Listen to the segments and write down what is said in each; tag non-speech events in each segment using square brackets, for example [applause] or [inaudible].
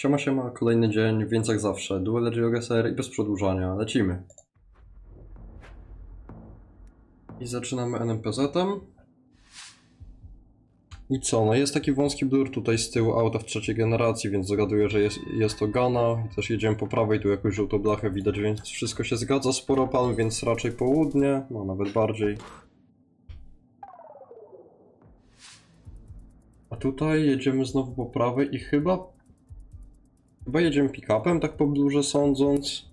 Siema, siema, kolejny dzień, więc jak zawsze, duele GeoGSR i bez przedłużania, lecimy. I zaczynamy NPZ-em. I co, no jest taki wąski blur tutaj z tyłu auta w trzeciej generacji, więc zagaduję, że jest, jest to Gana. Też jedziemy po prawej, tu jakąś żółtą blachę widać, więc wszystko się zgadza. Sporo palm, więc raczej południe, no nawet bardziej. A tutaj jedziemy znowu po prawej i chyba Chyba jedziemy pick-upem, tak po blurze sądząc.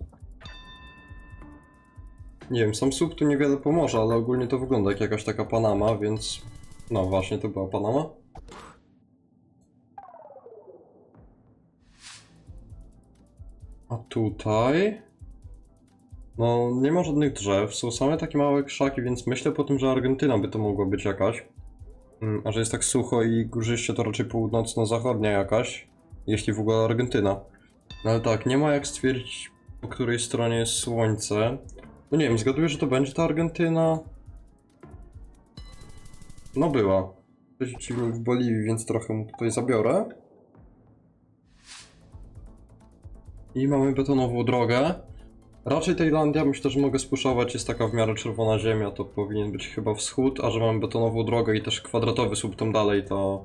Nie wiem, sam słup tu niewiele pomoże, ale ogólnie to wygląda jak jakaś taka Panama, więc... No właśnie, to była Panama. A tutaj... No, nie ma żadnych drzew, są same takie małe krzaki, więc myślę po tym, że Argentyna by to mogła być jakaś. Mm, A że jest tak sucho i górzyście to raczej północno-zachodnia jakaś, jeśli w ogóle Argentyna. No ale tak, nie ma jak stwierdzić, po której stronie jest słońce. No nie wiem, zgaduję, że to będzie ta Argentyna. No była. Przeciwnik w Boliwii, więc trochę mu tutaj zabiorę. I mamy betonową drogę. Raczej Tajlandia, myślę, że mogę spuszować, jest taka w miarę czerwona ziemia, to powinien być chyba wschód, a że mamy betonową drogę i też kwadratowy słup tam dalej, to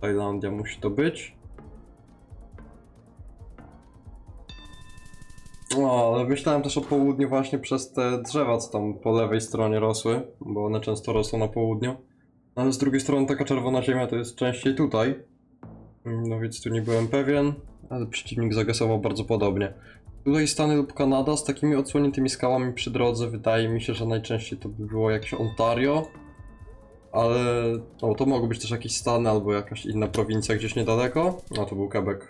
Tajlandia musi to być. No, ale myślałem też o południu właśnie przez te drzewa, co tam po lewej stronie rosły, bo one często rosną na południu. Ale z drugiej strony taka czerwona ziemia to jest częściej tutaj. No więc tu nie byłem pewien, ale przeciwnik zagasował bardzo podobnie. Tutaj Stany lub Kanada z takimi odsłoniętymi skałami przy drodze wydaje mi się, że najczęściej to by było jakieś Ontario. Ale no, to mogą być też jakieś Stany albo jakaś inna prowincja gdzieś niedaleko. No to był Quebec.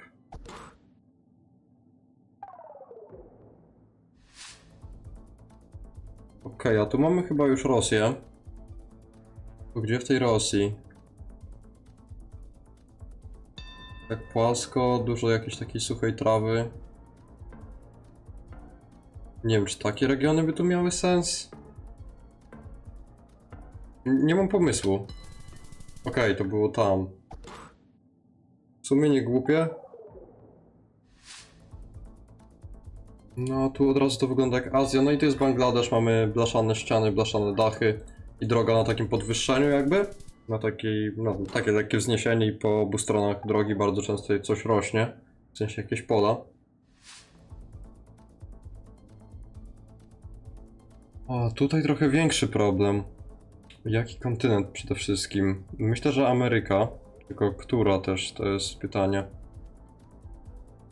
Okej, a tu mamy chyba już Rosję. To gdzie w tej Rosji? Tak płasko, dużo jakiejś takiej suchej trawy. Nie wiem, czy takie regiony by tu miały sens? Nie mam pomysłu. Okej, to było tam. W sumie nie głupie. No, tu od razu to wygląda jak Azja. No i to jest Bangladesz, mamy blaszane ściany, blaszane dachy i droga na takim podwyższeniu jakby. Na takiej, no, takie lekkie wzniesienie i po obu stronach drogi bardzo często coś rośnie. W sensie jakieś pola. O, tutaj trochę większy problem. Jaki kontynent przede wszystkim? Myślę, że Ameryka. Tylko która też, to jest pytanie.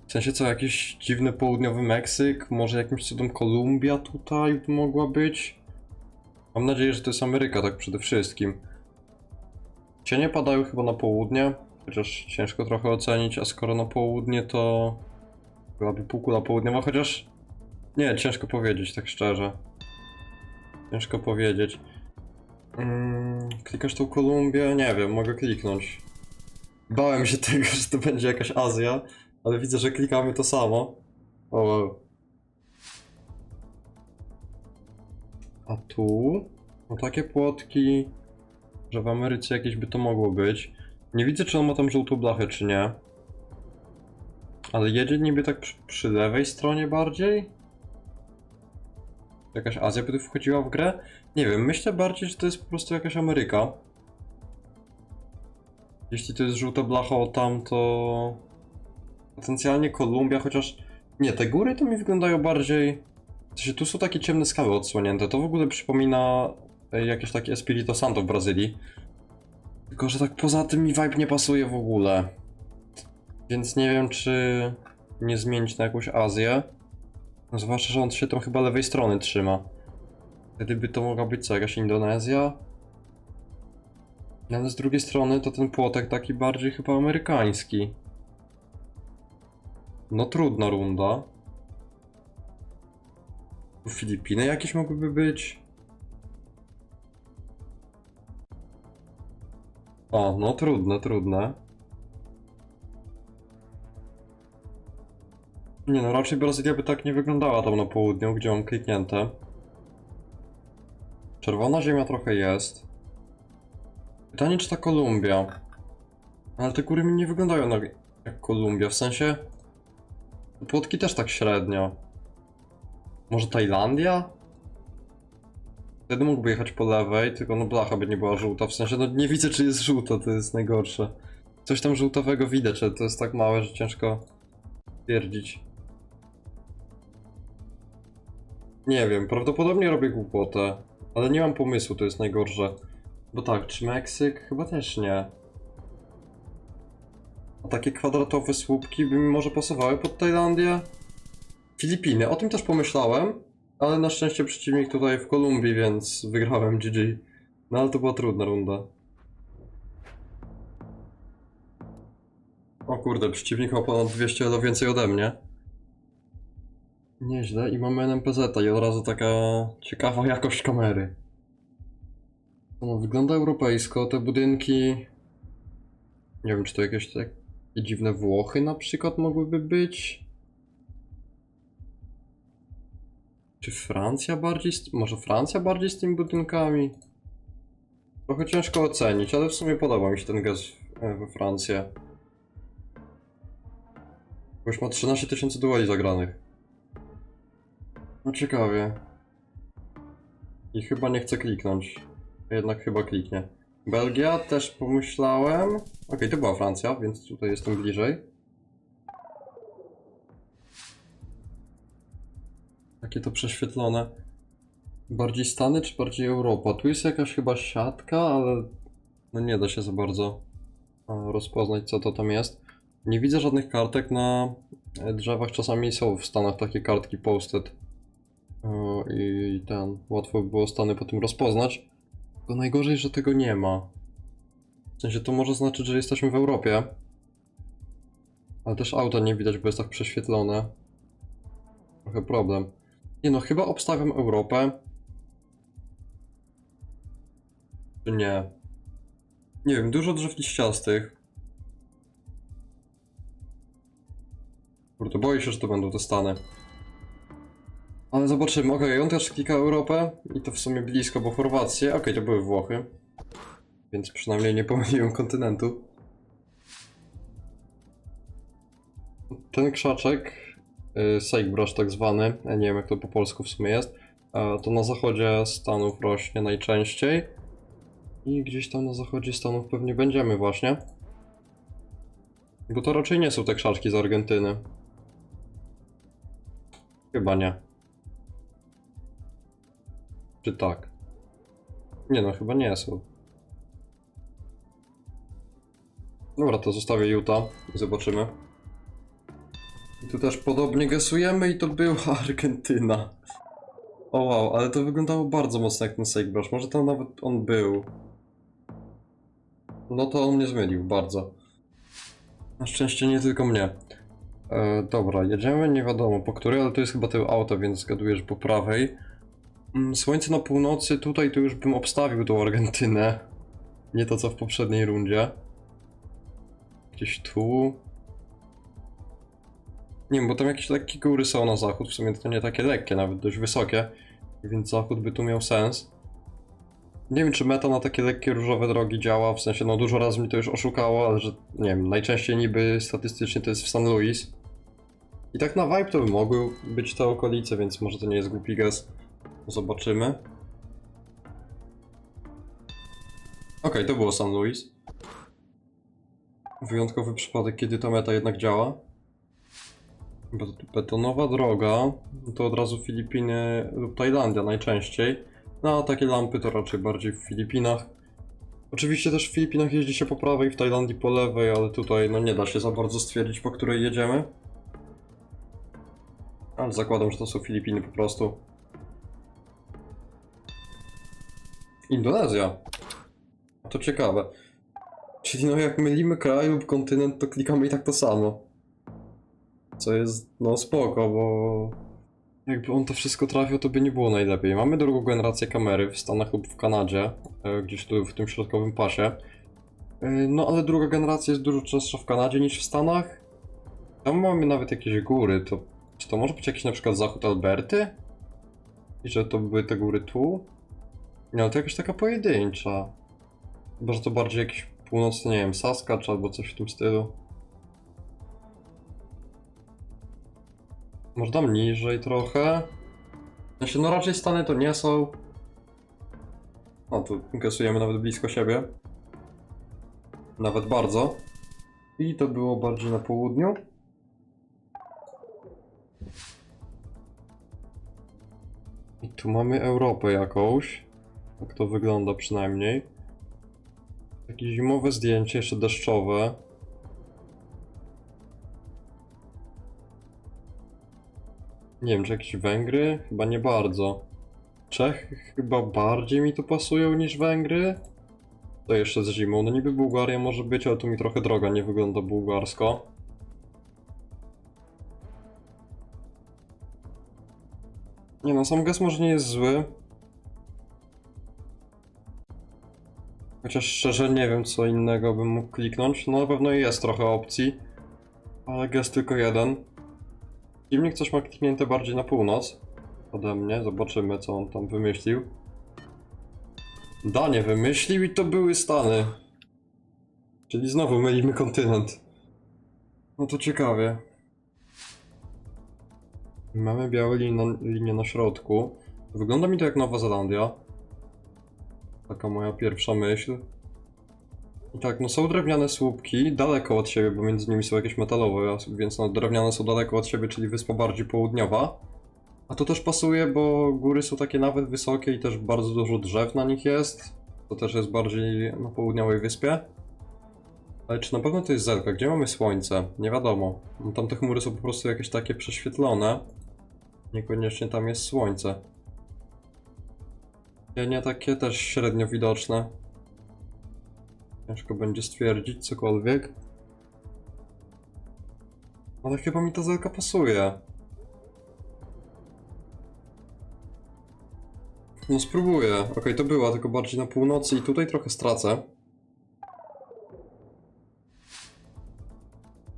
W sensie co, jakiś dziwny południowy Meksyk? Może jakimś cudem Kolumbia tutaj mogła być? Mam nadzieję, że to jest Ameryka tak przede wszystkim. Cienie padają chyba na południe, chociaż ciężko trochę ocenić, a skoro na południe to byłaby półkula południowa, chociaż nie, ciężko powiedzieć tak szczerze. Ciężko powiedzieć. Mm, klikasz tą Kolumbię? Nie wiem, mogę kliknąć. Bałem się [laughs] tego, że to będzie jakaś Azja, ale widzę, że klikamy to samo. O. wow. A tu? No takie płotki, że w Ameryce jakieś by to mogło być. Nie widzę, czy on ma tam żółtą blachę, czy nie. Ale jedzie niby tak przy, przy lewej stronie bardziej? Jakaś Azja by tu wchodziła w grę? Nie wiem, myślę bardziej, że to jest po prostu jakaś Ameryka. Jeśli to jest żółta blacha o tam, to... Potencjalnie Kolumbia, chociaż... Nie, te góry to mi wyglądają bardziej... W tu są takie ciemne skały odsłonięte, to w ogóle przypomina e, jakieś takie Espirito Santo w Brazylii. Tylko, że tak poza tym mi vibe nie pasuje w ogóle. Więc nie wiem, czy nie zmienić na jakąś Azję. No, zwłaszcza, że on się tam chyba lewej strony trzyma. Wtedy by to mogła być co, jakaś Indonezja? No, ale z drugiej strony to ten płotek taki bardziej chyba amerykański. No trudna runda. Tu Filipiny jakieś mogłyby być? O, no trudne, trudne. Nie no, raczej Brazylia by tak nie wyglądała tam na południu, gdzie mam kliknięte. Czerwona ziemia trochę jest. Pytanie, czy ta Kolumbia? Ale te góry mi nie wyglądają na jak Kolumbia, w sensie... Płotki też tak średnio. Może Tajlandia? Wtedy mógłby jechać po lewej, tylko no blacha by nie była żółta. W sensie, no nie widzę czy jest żółta, to jest najgorsze. Coś tam żółtowego widać, ale to jest tak małe, że ciężko stwierdzić. Nie wiem, prawdopodobnie robię głupotę, ale nie mam pomysłu, to jest najgorsze. Bo tak, czy Meksyk? Chyba też nie. A takie kwadratowe słupki by mi może pasowały pod Tajlandię? Filipiny, o tym też pomyślałem, ale na szczęście przeciwnik tutaj w Kolumbii, więc wygrałem GG. No ale to była trudna runda. O kurde, przeciwnik ma ponad 200 elo więcej ode mnie. Nieźle i mamy NPZ i od razu taka ciekawa jakość kamery. No, wygląda europejsko, te budynki... Nie wiem, czy to jakieś takie dziwne Włochy na przykład mogłyby być? Czy Francja bardziej, z... może Francja bardziej z tymi budynkami? Trochę ciężko ocenić, ale w sumie podoba mi się ten gaz e, we Francję. Bo już ma 13 tysięcy dueli zagranych. No ciekawie. I chyba nie chcę kliknąć. Jednak chyba kliknie. Belgia też pomyślałem. Okej, to była Francja, więc tutaj jestem bliżej. Takie to prześwietlone. Bardziej Stany czy bardziej Europa? Tu jest jakaś chyba siatka, ale no nie da się za bardzo e, rozpoznać co to tam jest. Nie widzę żadnych kartek na e, drzewach. Czasami są w Stanach takie kartki posted. E, I ten, łatwo by było Stany po tym rozpoznać. Tylko najgorzej, że tego nie ma. W sensie to może znaczyć, że jesteśmy w Europie. Ale też auta nie widać, bo jest tak prześwietlone. Trochę problem. Nie no, chyba obstawiam Europę. Czy nie? Nie wiem, dużo drzew liściastych. Kurde, boję się, że to będą te Stany. Ale zobaczymy. Okej, on też klika Europę i to w sumie blisko, bo Chorwację. Okej, to były Włochy. Więc przynajmniej nie pomyliłem kontynentu. Ten krzaczek, yy, tak zwany, ja nie wiem jak to po polsku w sumie jest, to na zachodzie Stanów rośnie najczęściej. I gdzieś tam na zachodzie Stanów pewnie będziemy właśnie. Bo to raczej nie są te krzaczki z Argentyny. Chyba nie. Czy tak? Nie no, chyba nie są. Dobra, to zostawię Utah i zobaczymy. I tu też podobnie gasujemy i to była [laughs] Argentyna. O wow, ale to wyglądało bardzo mocno jak ten Sagebrush. Może tam nawet on był. No to on mnie zmylił bardzo. Na szczęście nie tylko mnie. E, dobra, jedziemy nie wiadomo po której, ale to jest chyba to auto, więc zgaduję, że po prawej. Mm, Słońce na północy, tutaj to już bym obstawił tą Argentynę. Nie to co w poprzedniej rundzie. Gdzieś tu. Nie wiem, bo tam jakieś lekkie góry są na zachód, w sumie to nie takie lekkie, nawet dość wysokie, więc zachód by tu miał sens. Nie wiem, czy meta na takie lekkie różowe drogi działa, w sensie no dużo razy mi to już oszukało, ale że nie wiem, najczęściej niby statystycznie to jest w St. Louis. I tak na vibe to by mogły być te okolice, więc może to nie jest głupi gest. Zobaczymy. Okej, to było St. Louis. Wyjątkowy przypadek, kiedy ta meta jednak działa. Bet- Betonowa droga, to od razu Filipiny lub Tajlandia najczęściej. No a takie lampy to raczej bardziej w Filipinach. Oczywiście też w Filipinach jeździ się po prawej, w Tajlandii po lewej, ale tutaj no nie da się za bardzo stwierdzić po której jedziemy. Ale zakładam, że to są Filipiny po prostu. Indonezja. To ciekawe. Czyli no jak mylimy kraj lub kontynent, to klikamy i tak to samo. Co jest no spoko, bo jakby on to wszystko trafił, to by nie było najlepiej. Mamy drugą generację kamery w Stanach lub w Kanadzie, e, gdzieś tu w tym środkowym pasie. E, No ale druga generacja jest dużo częstsza w Kanadzie niż w Stanach. Tam mamy nawet jakieś góry, to czy to może być jakiś na przykład zachód Alberty? I że to były te góry tu? Nie, ale to jakaś taka pojedyncza. Chyba, że to bardziej jakiś północny, nie wiem, Saskatch albo coś w tym stylu. Może tam niżej trochę. Sensie, no raczej Stany to nie są. O, tu kasujemy nawet blisko siebie. Nawet bardzo. I to było bardziej na południu. I tu mamy Europę jakąś. Tak to wygląda przynajmniej. Takie zimowe zdjęcie, jeszcze deszczowe. Nie wiem, czy jakieś Węgry? Chyba nie bardzo. Czechy chyba bardziej mi tu pasują niż Węgry. To jeszcze z zimą. No niby Bułgaria może być, ale tu mi trochę droga nie wygląda bułgarsko. Nie no, sam gaz może nie jest zły. Chociaż szczerze nie wiem, co innego bym mógł kliknąć. No na pewno jest trochę opcji. Ale gest tylko jeden. Silnik coś ma kliknięte bardziej na północ ode mnie. Zobaczymy, co on tam wymyślił. Danie wymyślił i to były Stany. Czyli znowu mylimy kontynent. No to ciekawie. Mamy białe linie na, linie na środku. Wygląda mi to jak Nowa Zelandia. Taka moja pierwsza myśl. I tak, no są drewniane słupki daleko od siebie, bo między nimi są jakieś metalowe, więc no drewniane są daleko od siebie, czyli wyspa bardziej południowa. A to też pasuje, bo góry są takie nawet wysokie i też bardzo dużo drzew na nich jest. To też jest bardziej na południowej wyspie. Ale czy na pewno to jest Zelka? Gdzie mamy słońce? Nie wiadomo. No, tam te chmury są po prostu jakieś takie prześwietlone. Niekoniecznie tam jest słońce. Cienie takie też średnio widoczne. Ciężko będzie stwierdzić cokolwiek. Ale chyba mi ta zelka pasuje. No spróbuję. Okej, to była, tylko bardziej na północy i tutaj trochę stracę.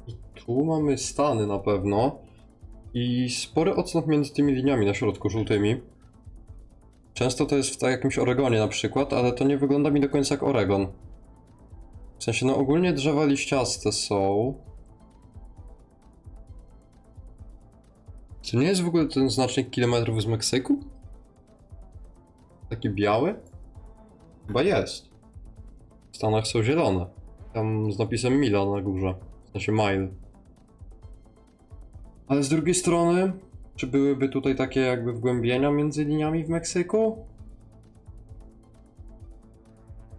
I tu mamy Stany na pewno. I spory odstęp między tymi liniami na środku żółtymi. Często to jest w tak jakimś Oregonie na przykład, ale to nie wygląda mi do końca jak Oregon. W sensie, no ogólnie drzewa liściaste są. Czy nie jest w ogóle ten znacznik kilometrów z Meksyku? Taki biały? Chyba jest. W Stanach są zielone. Tam z napisem mila na górze. W sensie mile. Ale z drugiej strony, czy byłyby tutaj takie jakby wgłębienia między liniami w Meksyku?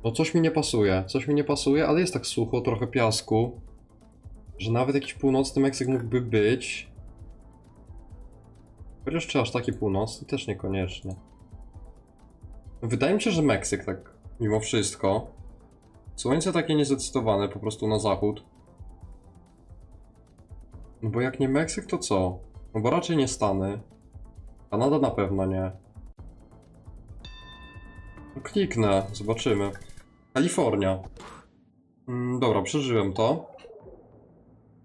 No coś mi nie pasuje, coś mi nie pasuje, ale jest tak sucho, trochę piasku, że nawet jakiś północny Meksyk mógłby być. Chociaż czy aż taki północny? Też niekoniecznie. Wydaje mi się, że Meksyk tak, mimo wszystko. Słońce takie niezdecydowane, po prostu na zachód. No bo jak nie Meksyk, to co? No bo raczej nie Stany. Kanada na pewno nie. No kliknę, zobaczymy. Kalifornia. Mm, dobra, przeżyłem to.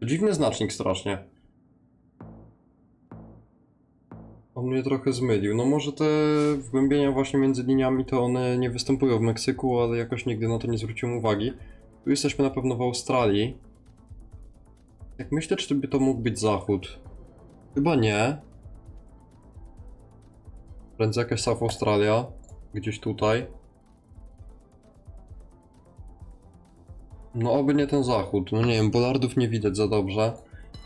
Dziwny znacznik strasznie. On mnie trochę zmylił. No może te wgłębienia właśnie między liniami to one nie występują w Meksyku, ale jakoś nigdy na to nie zwróciłem uwagi. Tu jesteśmy na pewno w Australii. Jak myślę, czy by to mógł być zachód? Chyba nie. Prędzej jakaś South Australia. Gdzieś tutaj. No oby nie ten zachód. No nie wiem, bolardów nie widać za dobrze.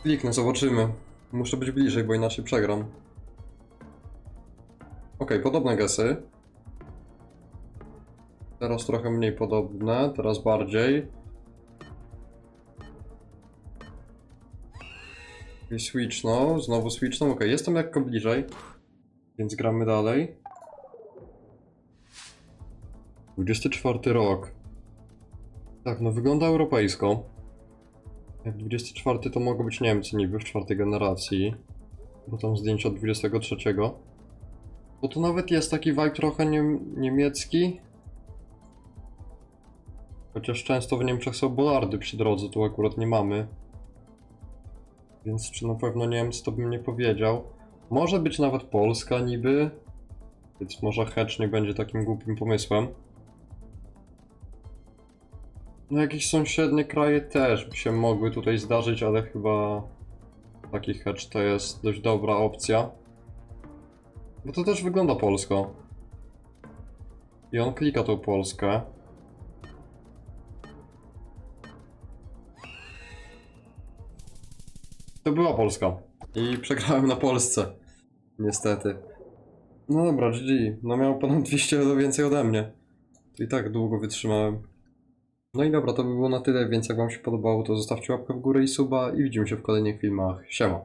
Kliknę, zobaczymy. Muszę być bliżej, bo inaczej przegram. Okej, podobne gesy. Teraz trochę mniej podobne, teraz bardziej. I switch, no, znowu switch, no okej, jestem lekko bliżej. Więc gramy dalej. 24 rok. Tak, no wygląda europejsko. Jak 24 to mogą być Niemcy niby w czwartej generacji. Bo tam zdjęcia od 23. Bo to nawet jest taki vibe trochę niem niemiecki. Chociaż często w Niemczech są bolardy przy drodze, tu akurat nie mamy. Więc czy na pewno Niemcy to bym nie powiedział. Może być nawet Polska niby. Więc może Hedge nie będzie takim głupim pomysłem. No jakieś sąsiednie kraje też by się mogły tutaj zdarzyć, ale chyba taki hedge to jest dość dobra opcja. Bo to też wygląda polsko. I on klika tą Polskę. To była Polska. I przegrałem na Polsce. Niestety. No dobra, GG. No miał ponad 200 euro więcej ode mnie. I tak długo wytrzymałem. No i dobra, to by było na tyle, więc jak wam się podobało, to zostawcie łapkę w górę i suba i widzimy się w kolejnych filmach. Siema.